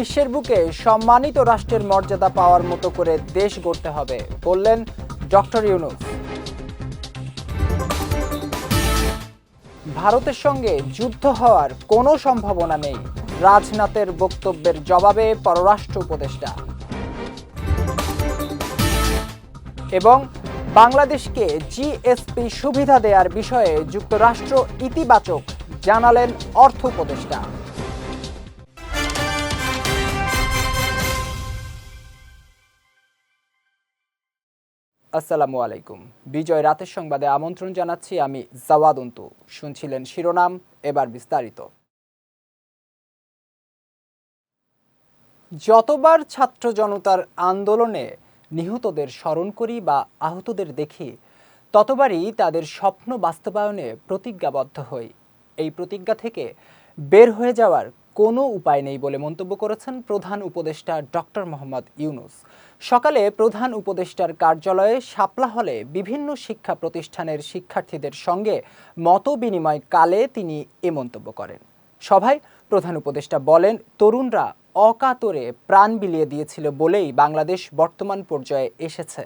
বিশ্বের বুকে সম্মানিত রাষ্ট্রের মর্যাদা পাওয়ার মতো করে দেশ গড়তে হবে, বললেন ডক্টর ইউনুস। ভারতের সঙ্গে যুদ্ধ হওয়ার কোনো সম্ভাবনা নেই, রাজনাথের বক্তব্যের জবাবে পররাষ্ট্র উপদেষ্টা। এবং বাংলাদেশকে জিএসপি সুবিধা দেওয়ার বিষয়ে যুক্তরাষ্ট্র ইতিবাচক জানালেন অর্থ উপদেষ্টা। আসসালামু আলাইকুম। বিজয় রাতের সংবাদে আমন্ত্রণ জানাচ্ছি আমি জাওয়াদ অন্তু। শুনছিলেন শিরোনাম, এবার বিস্তারিত। যতবার ছাত্র জনতার আন্দোলনে নিহতদের স্মরণ করি বা আহতদের দেখি, ততবারই তাদের স্বপ্ন বাস্তবায়নে প্রতিজ্ঞাবদ্ধ হই। এই প্রতিজ্ঞা থেকে বের হয়ে যাওয়ার কোনো উপায় নেই বলে মন্তব্য করেছেন প্রধান উপদেষ্টা ডক্টর মোহাম্মদ ইউনুস। সকালে প্রধান উপদেষ্টার কার্যালয়ে শাপলা হলে বিভিন্ন শিক্ষা প্রতিষ্ঠানের শিক্ষার্থীদের সঙ্গে মত বিনিময় কালে তিনি এ মন্তব্য করেন। সভায় প্রধান উপদেষ্টা বলেন, তরুণরা অকাতরে প্রাণ বিলিয়ে দিয়েছিল বলেই বাংলাদেশ বর্তমান পর্যায়ে এসেছে।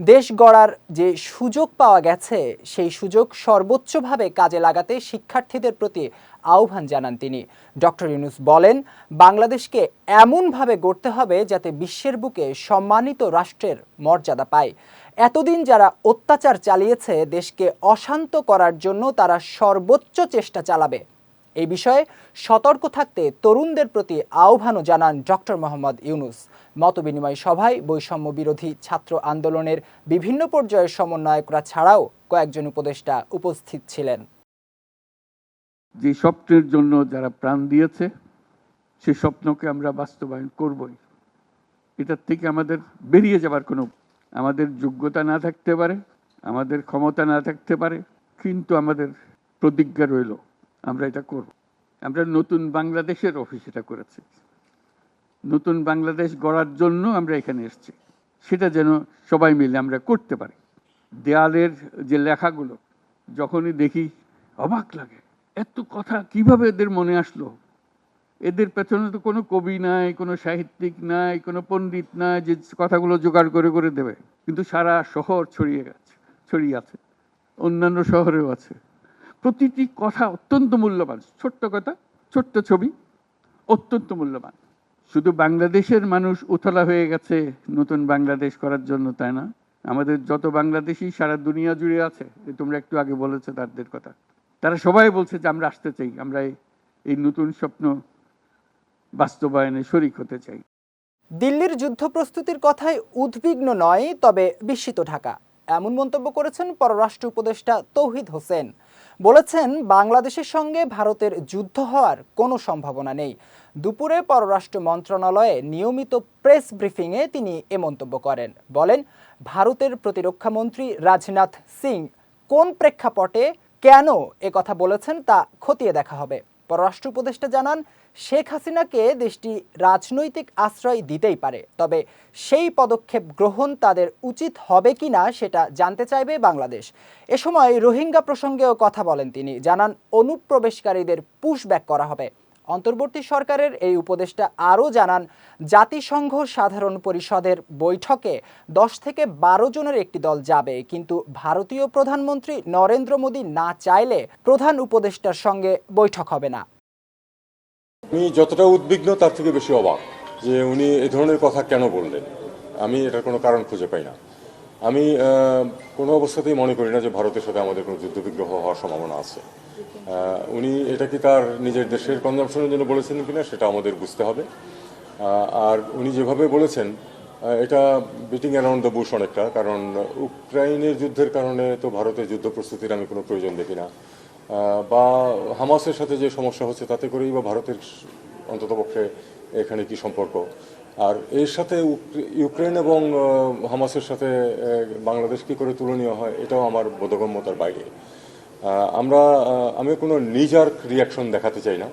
দেশ গড়ার যে সুযোগ পাওয়া গেছে, সেই সুযোগ সর্বোচ্চভাবে কাজে লাগাতে শিক্ষার্থীদের প্রতি আহ্বান জানান তিনি। ডক্টর ইউনুস বলেন, বাংলাদেশকে এমনভাবে গড়তে হবে যাতে বিশ্বের বুকে সম্মানিত রাষ্ট্রের মর্যাদা পায়। এতদিন যারা অত্যাচার চালিয়েছে দেশকে অশান্ত করার জন্য তারা সর্বোচ্চ চেষ্টা চালাবে। এই বিষয়ে সতর্ক থাকতে তরুণদের প্রতি আহ্বানও জানান ডক্টর মোহাম্মদ ইউনুস। মতবিনিময় সভায় বৈষম্য বিরোধী ছাত্র আন্দোলনের বিভিন্ন পর্যায়ের সমন্বয়করা ছাড়াও কয়েকজন উপদেষ্টা উপস্থিত ছিলেন। যে স্বপ্নের জন্য যারা প্রাণ দিয়েছে সেই স্বপ্নকে আমরা বাস্তবায়ন করবই। এটার থেকে আমাদের বেরিয়ে যাবার কোনো আমাদের যোগ্যতা না থাকতে পারে, আমাদের ক্ষমতা না থাকতে পারে, কিন্তু আমাদের প্রতিজ্ঞা রইল, আমরা এটা করব। আমরা নতুন বাংলাদেশের অফিস এটা করেছি। নতুন বাংলাদেশ গড়ার জন্য আমরা এখানে এসেছি। সেটা যেন সবাই মিলে আমরা করতে পারি। দেয়ালের যে লেখাগুলো, যখনই দেখি অবাক লাগে। এত কথা কীভাবে এদের মনে আসলো? এদের পেছনে তো কোনো কবি নাই, কোনো সাহিত্যিক নাই, কোনো পণ্ডিত নাই, যে কথাগুলো জোগাড় করে করে দেবে। কিন্তু সারা শহর ছড়িয়ে গেছে, ছড়িয়ে আছে। অন্যান্য শহরেও আছে। প্রতিটি কথা অত্যন্ত মূল্যবান। ছোট্ট কথা, ছোট্ট ছবি, অত্যন্ত মূল্যবান। শুধু বাংলাদেশের মানুষ উতলা হয়ে গেছে নতুন বাংলাদেশ করার জন্য, তাই না? আমাদের যত বাংলাদেশি সারা দুনিয়া জুড়ে আছে তোমরা একটু আগে বলেছ তাদের কথা। তারা সবাই বলছে যে আমরা আসতে চাই, আমরা এই নতুন স্বপ্ন বাস্তবায়নে শরিক হতে চাই। দিল্লির যুদ্ধ প্রস্তুতির কথায় উদ্বিগ্ন নয়, তবে বিস্মিত ঢাকা। এমন মন্তব্য করেছেন পররাষ্ট্র উপদেষ্টা তৌহিদ হোসেন। বলেছেন, বাংলাদেশের সঙ্গে ভারতের যুদ্ধ হওয়ার কোনো সম্ভাবনা নেই। দুপুরে পররাষ্ট্র মন্ত্রণালয়ে নিয়মিত প্রেস ব্রিফিংয়ে তিনি এ মন্তব্য করেন। বলেন, ভারতের প্রতিরক্ষা মন্ত্রী রাজনাথ সিং কোন প্রেক্ষাপটে কেন এ কথা বলেছেন তা খতিয়ে দেখা হবে? পররাষ্ট্র উপদেষ্টা জানান, শেখ হাসিনাকে দেশটি রাজনৈতিক আশ্রয় দিতেই পারে, তবে সেই পদক্ষেপ গ্রহণ তাদের উচিত হবে কিনা সেটা জানতে চাইবে বাংলাদেশ। এ সময় রোহিঙ্গা প্রসঙ্গেও কথা বলেন তিনি। জানান, অনুপ্রবেশকারীদের পুশব্যাক করা হবে। অন্তর্বর্তী সরকারের এই উপদেষ্টা আরও জানান, জাতিসংঘ সাধারণ পরিষদের বৈঠকে দশ থেকে বারো জনের একটি দল যাবে, কিন্তু ভারতীয় প্রধানমন্ত্রী নরেন্দ্র মোদী না চাইলে প্রধান উপদেষ্টার সঙ্গে বৈঠক হবে না। আমি যতটা উদ্বিগ্ন, তার থেকে বেশি অবাক যে উনি এ ধরনের কথা কেন বললেন। আমি এটার কোনো কারণ খুঁজে পাই না। আমি কোনো অবস্থাতেই মনে করি না যে ভারতের সাথে আমাদের কোনো যুদ্ধবিগ্রহ হওয়ার সম্ভাবনা আছে। উনি এটা কি তার নিজের দেশের কনজামশনের জন্য বলেছেন কিনা সেটা আমাদের বুঝতে হবে। আর উনি যেভাবে বলেছেন এটা বিটিং অ্যারাউন্ড দ্য বুশ অনেকটা, কারণ ইউক্রাইনের যুদ্ধের কারণে তো ভারতের যুদ্ধ প্রস্তুতির আমি কোনো প্রয়োজন দেখি না। বা হামাসের সাথে যে সমস্যা হচ্ছে, তাতে করেই বা ভারতের অন্ততপক্ষে এখানে কি সম্পর্ক? আর এর সাথে উক্রে- ইউক্রেন এবং হামাসের সাথে বাংলাদেশ কি করে তুলনীয় হয়, এটাও আমার বোধগম্যতার বাইরে। আমরা আমি কোনো নিজার রিয়াকশন দেখাতে চাই না।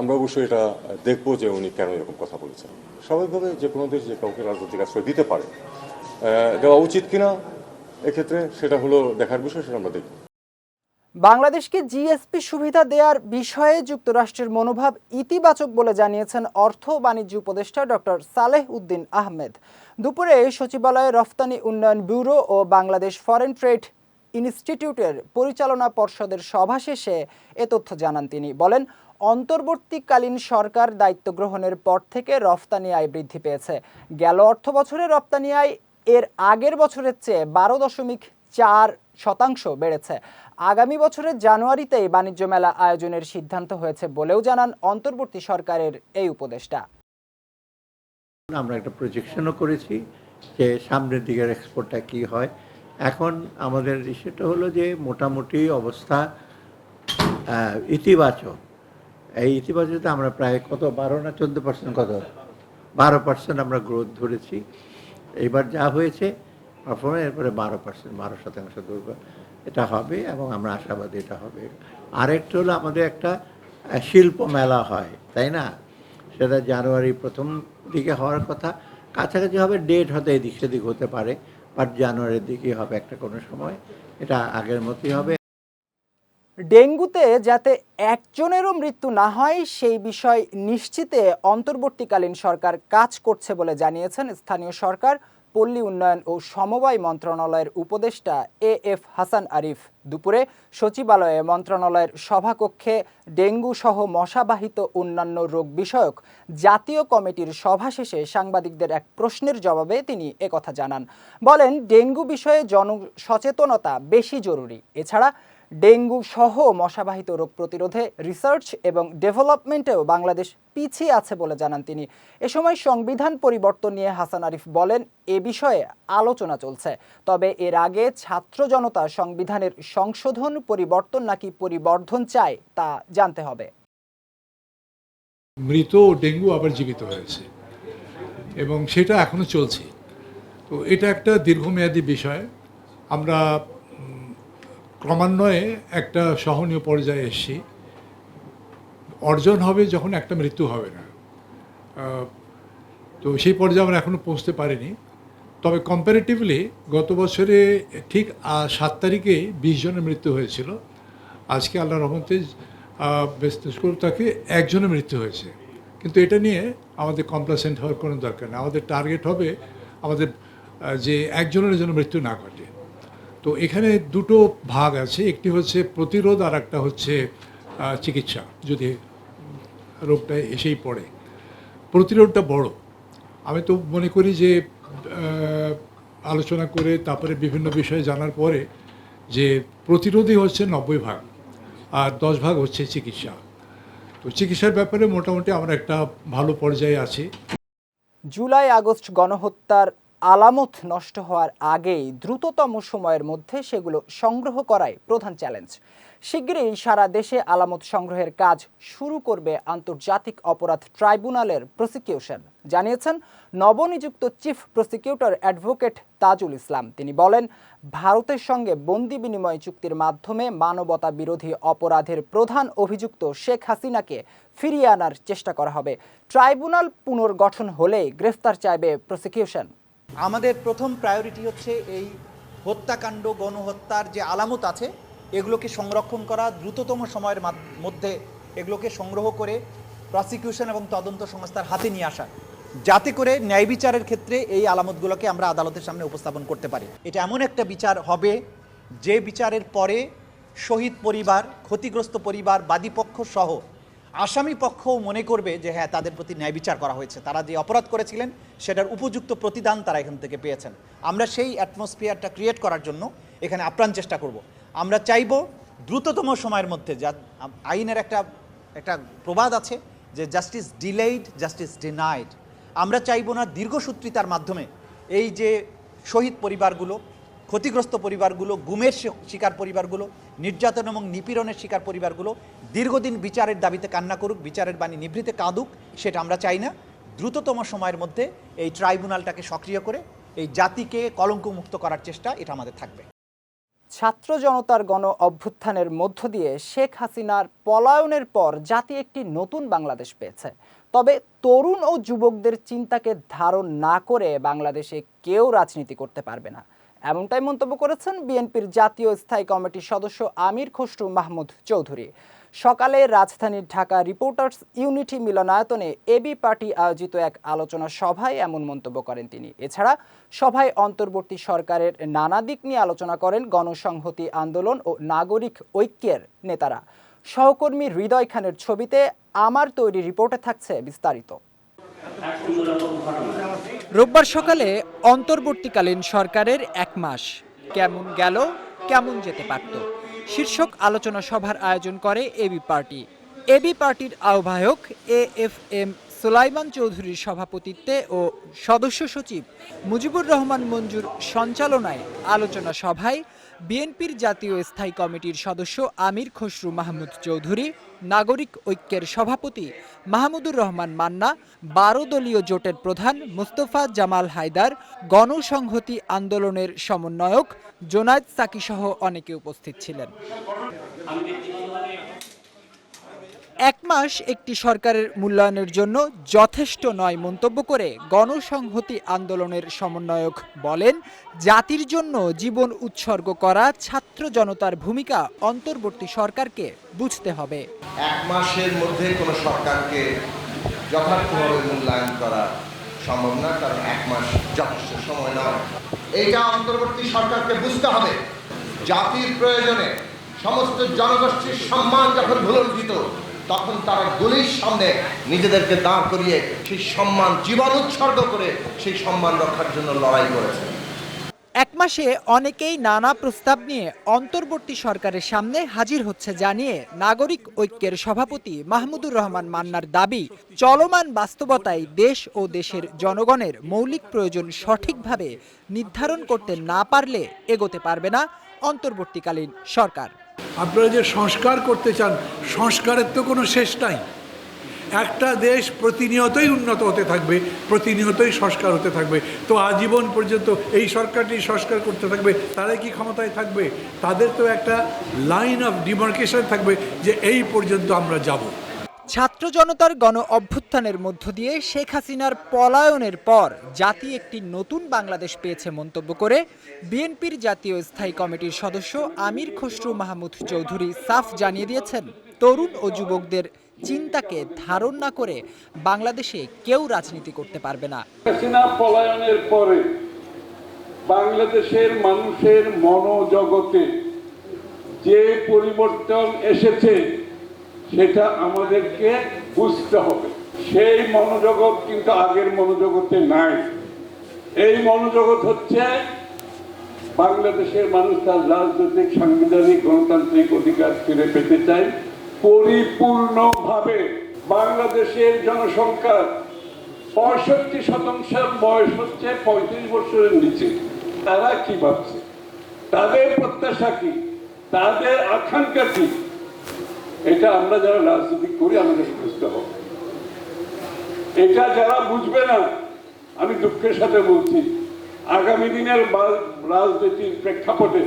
আমরা অবশ্যই এটা দেখব যে উনি কেন এরকম কথা বলেছেন। স্বাভাবিকভাবে যে কোনো দেশ যে কাউকে রাজনৈতিক আশ্রয় দিতে পারে দেওয়া উচিত কিনা, এক্ষেত্রে সেটা হলো দেখার বিষয়, সেটা আমরা দেখব। বাংলাদেশকে জিএসপি সুবিধা দেওয়ার বিষয়ে যুক্তরাষ্ট্রের মনোভাব ইতিবাচক বলে জানিয়েছেন অর্থ বাণিজ্য উপদেষ্টা ডক্টর সালেহ উদ্দিন আহমেদ। দুপুরে সচিবালয়ে রফতানি উন্নয়ন ব্যুরো ও বাংলাদেশ ফরেন ট্রেড ইনস্টিটিউটের পরিচালনা পর্ষদের সভা শেষে এ তথ্য জানান তিনি। বলেন, অন্তর্বর্তীকালীন সরকার দায়িত্ব গ্রহণের পর থেকে রফতানি আয় বৃদ্ধি পেয়েছে। গেল অর্থ বছরে রপ্তানি আয় এর আগের বছরের চেয়ে বারো দশমিক চার শতাংশ বেড়েছে। আগামী বছরের জানুয়ারিতেই বাণিজ্য মেলা আয়োজনের সিদ্ধান্ত হয়েছে বলেও জানান অন্তর্বর্তী সরকারের এই উপদেষ্টা। আমরা একটা প্রজেকশনও করেছি যে সামনের দিকের এক্সপোর্টটা কি হয়। এখন আমাদের ইস্যুটা হলো যে মোটামুটি অবস্থা ইতিবাচক। এই ইতিবাচকতে আমরা প্রায় কত? বারো না চোদ্দ পার্সেন্ট কত? বারো পার্সেন্ট আমরা গ্রোথ ধরেছি। এইবার যা হয়েছে পারফরমেন্স এরপরে বারো পার্সেন্ট বারো শতাংশ দুর্বল এটা হবে এবং আমরা আশাবাদী এটা হবে। আরেকটা হলো আমাদের একটা শিল্প মেলা হয়, তাই না? সেটা জানুয়ারি প্রথম দিকে হওয়ার কথা। কাছাকাছি হবে ডেট হতে এদিক সেদিক হতে পারে। বাট জানুয়ারির দিকে হবে একটা কোনো সময়। এটা আগের মতোই হবে। ডেঙ্গুতে যাতে একজনেরও মৃত্যু না হয়, সেই বিষয় নিশ্চিতে অন্তর্বর্তীকালীন সরকার কাজ করছে বলে জানিয়েছেন স্থানীয় সরকার। পল্লী উন্নয়ন ও সমবায় মন্ত্রণালয়ের উপদেষ্টা এ এফ হাসান আরিফ দুপুরে সচিবালয়ে মন্ত্রণালয়ের সভাকক্ষে ডেঙ্গু সহ মশাবাহিত অন্যান্য রোগ বিষয়ক জাতীয় কমিটির সভা শেষে সাংবাদিকদের এক প্রশ্নের জবাবে তিনি একথা জানান। বলেন, ডেঙ্গু বিষয়ে জনসচেতনতা বেশি জরুরি। এছাড়া ডেঙ্গু সহ মশাবাহিত রোগ প্রতিরোধে রিসার্চ এবং ডেভেলপমেন্টেও বাংলাদেশ পিছিয়ে আছে বলে জানান তিনি। এ সময় সংবিধান পরিবর্তন নিয়ে হাসান আরিফ বলেন, এ বিষয়ে আলোচনা চলছে। তবে এর আগে ছাত্র জনতা সংবিধানের সংশোধন পরিবর্তন নাকি পরিবর্ধন চায় তা জানতে হবে। মৃত ডেঙ্গু আবার জীবিত হয়েছে এবং সেটা এখনও চলছে। তো এটা একটা দীর্ঘমেয়াদী বিষয়। আমরা ক্রমান্বয়ে একটা সহনীয় পর্যায়ে এসেছি। অর্জন হবে যখন একটা মৃত্যু হবে না। তো সেই পর্যায়ে আমরা এখনও পৌঁছতে পারিনি। তবে কম্পারেটিভলি গত বছরে ঠিক সাত তারিখে বিশ জনের মৃত্যু হয়েছিল। আজকে আল্লাহ রহমতে তাকে একজনের মৃত্যু হয়েছে। কিন্তু এটা নিয়ে আমাদের কমপ্লাসেন্ট হওয়ার কোনো দরকার নেই। আমাদের টার্গেট হবে আমাদের যে একজনের জন্য মৃত্যু না ঘটে। তো এখানে দুটো ভাগ আছে, একটি হচ্ছে প্রতিরোধ আর একটা হচ্ছে চিকিৎসা, যদি রোগটা এসেই পড়ে। প্রতিরোধটা বড়। আমি তো মনে করি যে আলোচনা করে তারপরে বিভিন্ন বিষয়ে জানার পরে যে প্রতিরোধই হচ্ছে নব্বই ভাগ, আর দশ ভাগ হচ্ছে চিকিৎসা। তো চিকিৎসার ব্যাপারে মোটামুটি আমরা একটা ভালো পর্যায়ে আছি। জুলাই আগস্ট গণহত্যার আলামত নষ্ট হওয়ার আগেই দ্রুততম সময়ের মধ্যে সেগুলো সংগ্রহ করাই প্রধান চ্যালেঞ্জ। শিগগিরই সারা দেশে আলামত সংগ্রহের কাজ শুরু করবে আন্তর্জাতিক অপরাধ ট্রাইব্যুনালের প্রসিকিউশন। জানিয়েছেন, নবনিযুক্ত chief prosecutor advocate Tajul Islam. তিনি বলেন, ভারতের সঙ্গে বন্দি বিনিময় চুক্তির মাধ্যমে মানবতা বিরোধী অপরাধের প্রধান অভিযুক্ত শেখ হাসিনাকে ফিরিয়ে আনার চেষ্টা করা হবে। ট্রাইব্যুনাল পুনর্গঠন হলেই গ্রেফতার চাইবে প্রসিকিউশন। আমাদের প্রথম প্রায়োরিটি হচ্ছে এই হত্যাকাণ্ড, গণহত্যার যে আলামত আছে, এগুলোকে সংরক্ষণ করা, দ্রুততম সময়ের মধ্যে এগুলোকে সংগ্রহ করে প্রসিকিউশন এবং তদন্ত সংস্থার হাতে নিয়ে আসা। যাতে করে ন্যায় বিচারের ক্ষেত্রে এই আলামতগুলোকে আমরা আদালতের সামনে উপস্থাপন করতে পারি। এটা এমন একটা বিচার হবে, যে বিচারের পরে শহীদ পরিবার, ক্ষতিগ্রস্ত পরিবার, বাদীপক্ষ সহ আসামি পক্ষও মনে করবে যে হ্যাঁ তাদের প্রতি ন্যায় বিচার করা হয়েছে। তারা যে অপরাধ করেছিলেন, সেটার উপযুক্ত প্রতিদান তারা এখান থেকে পেয়েছেন। আমরা সেই অ্যাটমসফিয়ারটা ক্রিয়েট করার জন্য এখানে আপ্রাণ চেষ্টা করব। আমরা চাইব দ্রুততম সময়ের মধ্যে যা, আইনের একটা একটা প্রবাদ আছে যে জাস্টিস ডিলেইড জাস্টিস ডিনাইড আমরা চাইব না দীর্ঘসূত্রিতার মাধ্যমে এই যে শহীদ পরিবারগুলো ক্ষতিগ্রস্ত পরিবারগুলো, গুমের শিকার পরিবারগুলো, নির্যাতন এবং নিপীড়নের শিকার পরিবারগুলো দীর্ঘদিন বিচারের দাবিতে কান্না করুক, বিচারের বাণী নিভৃতে কাঁদুক, সেটা আমরা চাই না। দ্রুততম সময়ের মধ্যে এই ট্রাইব্যুনালটাকে সক্রিয় করে এই জাতিকে কলঙ্কমুক্ত করার চেষ্টা এটা আমাদের থাকবে। ছাত্র জনতার গণ অভ্যুত্থানের মধ্য দিয়ে শেখ হাসিনার পলায়নের পর জাতি একটি নতুন বাংলাদেশ পেয়েছে। তবে তরুণ ও যুবকদের চিন্তাকে ধারণ না করে বাংলাদেশে কেউ রাজনীতি করতে পারবে না। এমনটাই মন্তব্য করেছেন বিএনপির জাতীয় স্থায়ী কমিটির সদস্য আমির খসরু মাহমুদ চৌধুরী। সকালে রাজধানীর ঢাকা রিপোর্টার্স ইউনিটি মিলনায়তনে এবি পার্টি আয়োজিত এক আলোচনা সভায় এমন মন্তব্য করেন তিনি। এছাড়া সভায় অন্তর্বর্তী সরকারের নানা দিক নিয়ে আলোচনা করেন গণসংহতি আন্দোলন ও নাগরিক ঐক্যের নেতারা। সহকর্মী হৃদয় খানের ছবিতে আমার তৈরি রিপোর্টে থাকছে বিস্তারিত। রোববার সকালে অন্তর্বর্তীকালীন সরকারের এক মাস। কেমন গেল, কেমন যেতে পারত? শীর্ষক আলোচনা সভার আয়োজন করে এবি পার্টি। এবি পার্টির আহ্বায়ক এ এফ এম সুলাইমান চৌধুরীর সভাপতিত্বে ও সদস্য সচিব মুজিবুর রহমান মঞ্জুর সঞ্চালনায় আলোচনা সভায় বিএনপির জাতীয় স্থায়ী কমিটির সদস্য আমির খসরু মাহমুদ চৌধুরী, নাগরিক ঐক্যের সভাপতি মাহমুদুর রহমান মান্না, বারো দলীয় জোটের প্রধান মুস্তফা জামাল হায়দার, গণসংহতি আন্দোলনের সমন্বয়ক জোনায়দ সাকিসহ অনেকে উপস্থিত ছিলেন। এক মাস একটি সরকারের মূল্যায়নের জন্য যথেষ্ট নয় মন্তব্য করে গণসংহতি আন্দোলনের সমন্বয়ক বলেন, জাতির জন্য জীবন উৎসর্গ করা ছাত্র জনতার ভূমিকা অন্তর্বর্তী সরকারকে বুঝতে হবে। এক মাসের মধ্যে কোনো সরকারকে যথার্থভাবে মূল্যায়ন করা সম্ভব না, কারণ এক মাস যথেষ্ট সময় নয় এইটা অন্তর্বর্তী সরকারকে বুঝতে হবে। জাতির প্রয়োজনে সমস্ত জনগোষ্ঠীর সম্মান যখন ভুলঞ্জিত তখন তারা গুলির সামনে নিজেদেরকে দাঁড় করিয়ে সেই সম্মান, জীবন উৎসর্গ করে সেই সম্মান রক্ষার জন্য লড়াই করেছে। এক মাসে অনেকেই নানা প্রস্তাব নিয়ে অন্তর্বর্তী সরকারের সামনে হাজির হচ্ছে জানিয়ে নাগরিক ঐক্যের সভাপতি মাহমুদুর রহমান মান্নার দাবি, চলমান বাস্তবতায় দেশ ও দেশের জনগণের মৌলিক প্রয়োজন সঠিকভাবে নির্ধারণ করতে না পারলে এগোতে পারবে না অন্তর্বর্তীকালীন সরকার। আপনারা যে সংস্কার করতে চান, সংস্কারের তো কোনো শেষ নাই। একটা দেশ প্রতিনিয়তই উন্নত হতে থাকবে, প্রতিনিয়তই সংস্কার হতে থাকবে। তো আজীবন পর্যন্ত এই সরকারটি সংস্কার করতে থাকবে, তারাই কি ক্ষমতায় থাকবে? তাদের তো একটা লাইন অফ ডিমার্কেশন থাকবে যে এই পর্যন্ত আমরা যাব। ছাত্র জনতার গণ অভ্যুত্থানের মধ্য দিয়ে শেখ হাসিনার পলায়নের পর জাতি একটি নতুন বাংলাদেশ পেয়েছে মন্তব্য করে বিএনপির জাতীয় স্থায়ী কমিটির সদস্য আমির খসরু মাহমুদ চৌধুরী সাফ জানিয়ে দিয়েছেন, তরুণ ও যুবকদের চিন্তাকে ধারণ না করে বাংলাদেশে কেউ রাজনীতি করতে পারবে না। পলায়নের পরে বাংলাদেশের মানুষের মনোজগতে যে পরিবর্তন এসেছে সেটা আমাদেরকে বুঝতে হবে। সেই মনোজগৎ কিন্তু আগের মনোজগতে নাই। এই মনোজগৎ হচ্ছে বাংলাদেশের মানুষ তার রাজনৈতিক, সাংবিধানিক, গণতান্ত্রিক অধিকার ফিরে পেতে চায় পরিপূর্ণভাবে। বাংলাদেশের জনসংখ্যা পঁয়ষট্টি শতাংশের বয়স হচ্ছে পঁয়ত্রিশ বছরের নিচে। তারা কি ভাবছে? তাদের প্রত্যাশা কি? তাদের আকাঙ্ক্ষা কি? এটা আমরা যারা রাজনীতি করি আমাদের বুঝতে হবে। এটা যারা বুঝবে না আমি দুঃখের সাথে বলছি আগামী দিনের রাজনীতির প্রেক্ষাপটে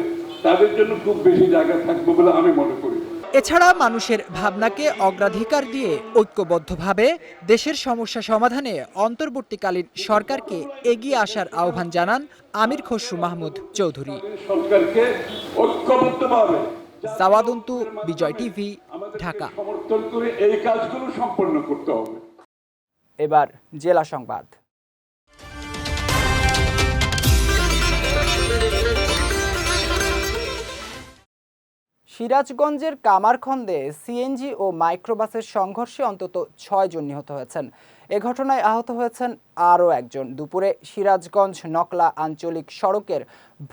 তাদের জন্য খুব বেশি জায়গা থাকবে বলে আমি মনে করি। এছাড়া মানুষের ভাবনাকে অগ্রাধিকার দিয়ে ঐক্যবদ্ধভাবে দেশের সমস্যা সমাধানে অন্তর্বর্তীকালীন সরকারকে এগিয়ে আসার আহ্বান জানান আমির খসরু মাহমুদ চৌধুরী। সরকারকে ঐক্যবদ্ধভাবে জাওয়াদন্তু বিজয় টিভি ঢাকা। সমর্থন করে এই কাজগুলো সম্পন্ন করতে হবে। এবার জেলা সংবাদ। সিরাজগঞ্জের কামারখন্দে সিএনজি ও মাইক্রোবাসের সংঘর্ষে অন্তত ছয় জন নিহত হয়েছেন। এ ঘটনায় আহত হয়েছেন আরও একজন। দুপুরে সিরাজগঞ্জ নকলা আঞ্চলিক সড়কের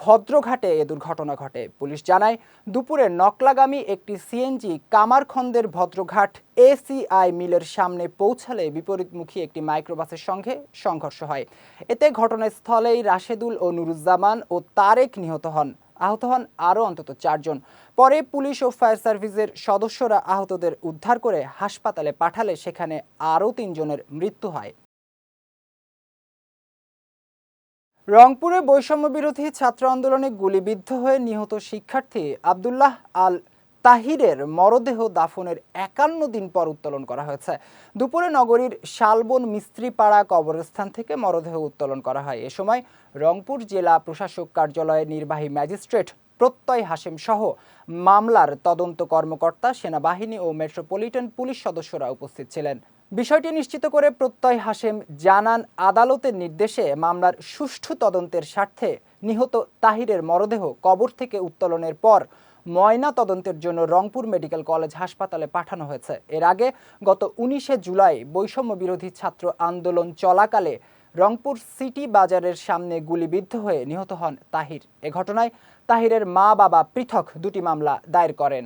ভদ্রঘাটে এ দুর্ঘটনা ঘটে। পুলিশ জানায়, দুপুরে নকলাগামী একটি সিএনজি কামারখন্দের ভদ্রঘাট এসিআই মিলের সামনে পৌঁছালে বিপরীতমুখী একটি মাইক্রোবাসের সঙ্গে সংঘর্ষ হয়। এতে ঘটনাস্থলেই রাশেদুল ও নুরুজ্জামান ও তারেক নিহত হন। আহত হন আরও অন্তত চারজন। পরে পুলিশ ও ফায়ার সার্ভিসের সদস্যরা আহতদের উদ্ধার করে হাসপাতালে পাঠালে সেখানে আরও তিনজনের মৃত্যু হয়। রংপুরে বৈষম্য বিরোধী ছাত্র আন্দোলনে গুলিবিদ্ধ হয়ে নিহত শিক্ষার্থী আবদুল্লাহ আল তাহিরের মরদেহ দাফনের একান্ন দিন পর উত্তোলন করা হয়েছে। দুপুরে নগরীর শালবন মিস্ত্রিপাড়া কবরস্থান থেকে মরদেহ উত্তোলন করা হয়। এ সময় রংপুর জেলা প্রশাসক কার্যালয়ের নির্বাহী ম্যাজিস্ট্রেট প্রত্যয় হাসেম সহ মামলার তদন্ত কর্মকর্তা, সেনাবাহিনী ও মেট্রোপলিটন পুলিশ সদস্যরা উপস্থিত ছিলেন। বিষয়টি নিশ্চিত করে প্রত্যয় হাসেম জানান, আদালতের নির্দেশে মামলার সুষ্ঠু তদন্তের স্বার্থে নিহত তাহিরের মরদেহ কবর থেকে উত্তোলনের পর ময়না তদন্তের জন্য রংপুর মেডিকেল কলেজ হাসপাতালে পাঠানো হয়েছে। এর আগে গত উনিশে জুলাই বৈষম্য বিরোধী ছাত্র আন্দোলন চলাকালে রংপুর সিটি বাজারের সামনে গুলিবিদ্ধ হয়ে নিহত হন তাহির। এ ঘটনায় তাহিরের মা বাবা পৃথক দুটি মামলা দায়ের করেন।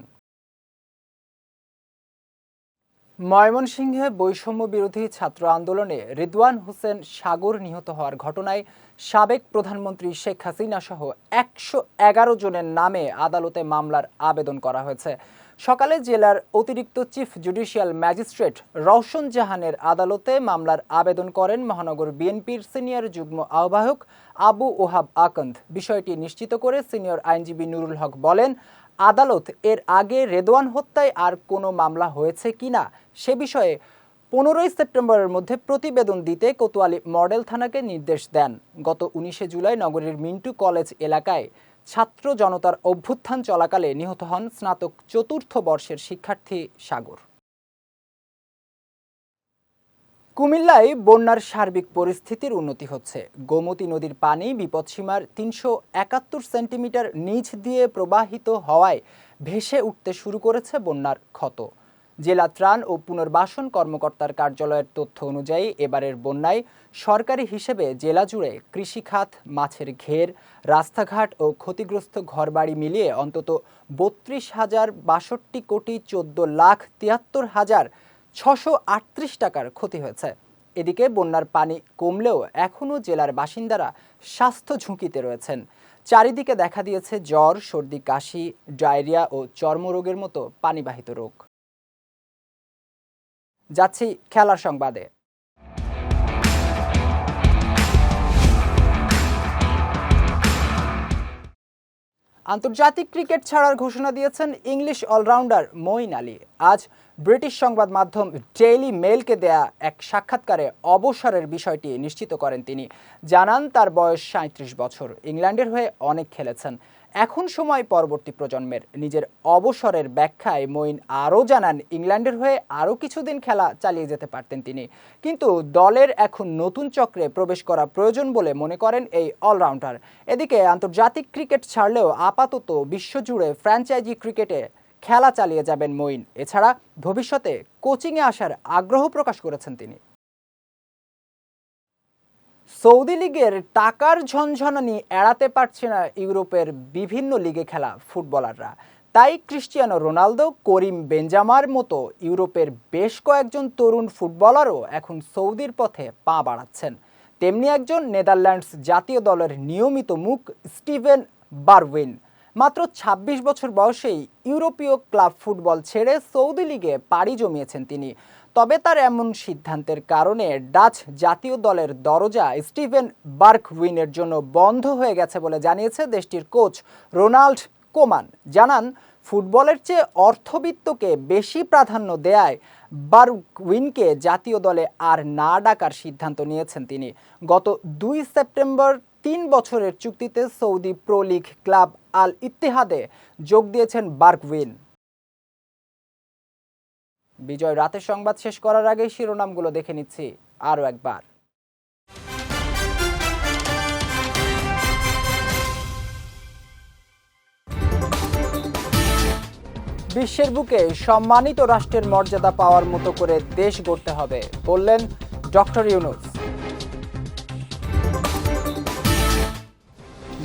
ময়মনসিংহে বৈষম্য বিরোধী ছাত্র আন্দোলনে রিদওয়ান হোসেন সাগর নিহত হওয়ার ঘটনায় সাবেক প্রধানমন্ত্রী শেখ হাসিনা সহ একশো এগারো জনের নামে আদালতে মামলার আবেদন করা হয়েছে। সকালে জেলার অতিরিক্ত চিফ জুডিশিয়াল ম্যাজিস্ট্রেট রওশন জাহানের আদালতে মামলার আবেদন করেন মহানগর বিএনপির সিনিয়র যুগ্ম আহ্বায়ক আবু ওহাব আকন্দ। বিষয়টি নিশ্চিত করে সিনিয়র আইনজীবী নুরুল হক বলেন আদালত এর আগে রেদওয়ান হত্যায় আর কোনো মামলা হয়েছে কি না সে বিষয়ে পনেরোই সেপ্টেম্বরের মধ্যে প্রতিবেদন দিতে কোতোয়ালি মডেল থানাকে নির্দেশ দেন। গত উনিশে জুলাই নগরীর মিন্টু কলেজ এলাকায় ছাত্র জনতার অভ্যুত্থান চলাকালে নিহত হন স্নাতক চতুর্থ বর্ষের শিক্ষার্থী সাগর। কুমিল্লায় বন্যার সার্বিক পরিস্থিতির উন্নতি হচ্ছে। গোমতী নদীর পানি বিপদসীমার তিনশো একাত্তর সেন্টিমিটার নিচ দিয়ে প্রবাহিত হওয়ায় ভেসে উঠতে শুরু করেছে বন্যার ক্ষত। জেলা ত্রাণ ও পুনর্বাসন কর্মকর্তার কার্যালয়ের তথ্য অনুযায়ী এবারের বন্যায় সরকারি হিসেবে জেলা জুড়ে কৃষিখাত, মাছের ঘের, রাস্তাঘাট ও ক্ষতিগ্রস্ত ঘরবাড়ি মিলিয়ে অন্তত বত্রিশ হাজার বাষট্টি কোটি চোদ্দ লাখ তিয়াত্তর হাজার ছশো টাকার ক্ষতি হয়েছে। এদিকে বন্যার পানি কমলেও এখনও জেলার বাসিন্দারা স্বাস্থ্য ঝুঁকিতে রয়েছেন। চারিদিকে দেখা দিয়েছে জ্বর, সর্দি, কাশি, ডায়রিয়া ও চর্মরোগের মতো পানিবাহিত রোগ। যাচ্ছি খেলার সংবাদে। আন্তর্জাতিক ক্রিকেট ছাড়ার ঘোষণা দিয়েছেন ইংলিশ অলরাউন্ডার মঈন আলী। আজ ব্রিটিশ সংবাদ মাধ্যম ডেইলি মেলকে দেয়া এক সাক্ষাৎকারে অবসরের বিষয়টি নিশ্চিত করেন তিনি। জানান তার বয়স সাঁত্রিশ বছর। ইংল্যান্ডের হয়ে অনেক খেলেছেন। এখন সময় পরবর্তী প্রজন্মের। নিজের অবসরের ব্যাখ্যায় মঈন আরও জানান, ইংল্যান্ডের হয়ে আরও কিছুদিন খেলা চালিয়ে যেতে পারতেন তিনি। কিন্তু দলের এখন নতুন চক্রে প্রবেশ করা প্রয়োজন বলে মনে করেন এই অলরাউন্ডার। এদিকে আন্তর্জাতিক ক্রিকেট ছাড়লেও আপাতত বিশ্বজুড়ে ফ্র্যাঞ্চাইজি ক্রিকেটে খেলা চালিয়ে যাবেন মঈন। এছাড়া ভবিষ্যতে কোচিংয়ে আসার আগ্রহ প্রকাশ করেছেন তিনি। সৌদি লীগের টাকার ঝনঝনানি এড়াতে পারছে না ইউরোপের বিভিন্ন লিগে খেলা ফুটবলাররা। তাই ক্রিস্টিয়ানো রোনালদো, করিম বেঞ্জামার মতো ইউরোপের বেশ কয়েকজন তরুণ ফুটবলারও এখন সৌদির পথে পা বাড়াচ্ছেন। তেমনি একজন নেদারল্যান্ডস জাতীয় দলের নিয়মিত মুখ স্টিভেন বারউইন। মাত্র ২৬ বছর বয়সেই ইউরোপীয় ক্লাব ফুটবল ছেড়ে সৌদি লিগে পাড়ি জমিয়েছেন তিনি। তবে তার এমন সিদ্ধান্তের কারণে ডাচ জাতীয় দলের দরজা স্টিভেন বার্কউইনের জন্য বন্ধ হয়ে গেছে বলে জানিয়েছে দেশটির কোচ রোনাল্ড কোমান। জানান, ফুটবলের চেয়ে অর্থবিত্তকে বেশি প্রাধান্য দেয়ায় বার্কউইনকে জাতীয় দলে আর না ডাকার সিদ্ধান্ত নিয়েছেন তিনি। গত দুই সেপ্টেম্বর তিন বছরের চুক্তিতে সৌদি প্রো লিগ ক্লাব আল ইত্তেহাদে যোগ দিয়েছেন বার্কউইন। বিজয় রাতের সংবাদ শেষ করার আগে শিরোনামগুলো দেখে নিচ্ছি আরও একবার। বিশ্বের বুকে সম্মানিত রাষ্ট্রের মর্যাদা পাওয়ার মতো করে দেশ গড়তে হবে, বললেন ডক্টর ইউনুস।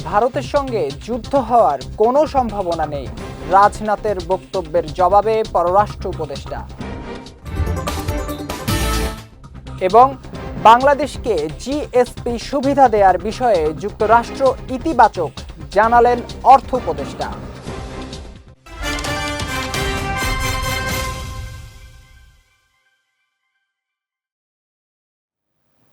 ভারতের সঙ্গে যুদ্ধ হওয়ার কোনো সম্ভাবনা নেই, রাজনাথের বক্তব্যের জবাবে পররাষ্ট্র উপদেষ্টা। এবং বাংলাদেশকে জিএসপি সুবিধা দেওয়ার বিষয়ে যুক্তরাষ্ট্র ইতিবাচক জানালেন অর্থ উপদেষ্টা।